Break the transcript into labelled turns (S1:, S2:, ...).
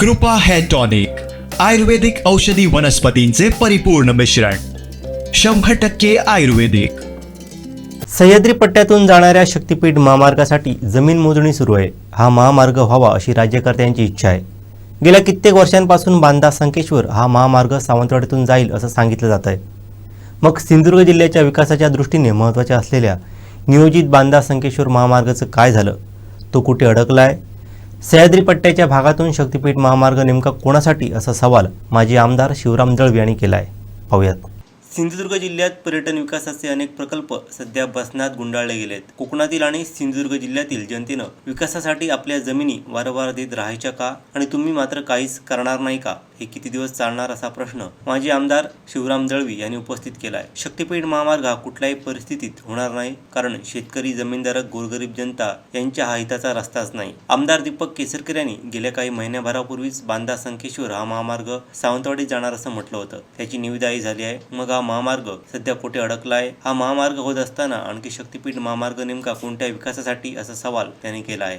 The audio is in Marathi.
S1: कृपा हेअर टॉनिक आयुर्वेदिक औषधी वनस्पतींचे परिपूर्ण मिश्रण शंभर टक्के आयुर्वेदिक.
S2: सह्याद्री पट्ट्यातून जाणाऱ्या शक्तीपीठ महामार्गासाठी जमीन मोजणी सुरू आहे. हा महामार्ग व्हावा अशी राज्यकर्त्यांची इच्छा आहे. गेल्या कित्येक वर्षांपासून बांदा संकेश्वर हा महामार्ग सावंतवाडीतून जाईल असं सांगितलं जात आहे मग सिंधुदुर्ग जिल्ह्याच्या विकासाच्या दृष्टीने महत्त्वाच्या असलेल्या नियोजित बांदा संकेश्वर महामार्गाचं काय झालं? तो कुठे अडकला आहे सह्याद्री पट्ट्याच्या भागातून शक्तीपीठ महामार्ग नेमका कोणासाठी असा सवाल माजी आमदार शिवराम दळवी यांनी केला आहे पाहूयात. सिंधुदुर्ग जिल्ह्यात पर्यटन विकासाचे अनेक प्रकल्प सध्या बसनात गुंडाळले गेलेत. कोकणातील आणि सिंधुदुर्ग जिल्ह्यातील जनतेनं विकासासाठी आपल्या जमिनी वारंवार देत राहायच्या का? आणि तुम्ही मात्र काहीच करणार नाही का? हे किती दिवस चालणार असा प्रश्न माजी आमदार शिवराम दळवी यांनी उपस्थित केला आहे शक्तीपीठ महामार्ग हा कुठल्याही परिस्थितीत होणार नाही कारण शेतकरी जमीनधारक गोरगरीब जनता यांच्या हा हिताचा रस्ताच नाही. आमदार दीपक केसरकर यांनी गेल्या काही महिन्याभरापूर्वीच बांदा संकेश्वर हा महामार्ग सावंतवाडीत जाणार असं म्हटलं होतं. त्याची निविदाही झाली आहे. मग हा महामार्ग सध्या कुठे अडकला आहे हा महामार्ग होत असताना आणखी शक्तीपीठ महामार्ग नेमका कोणत्या विकासासाठी? असा सवाल त्यांनी केला आहे.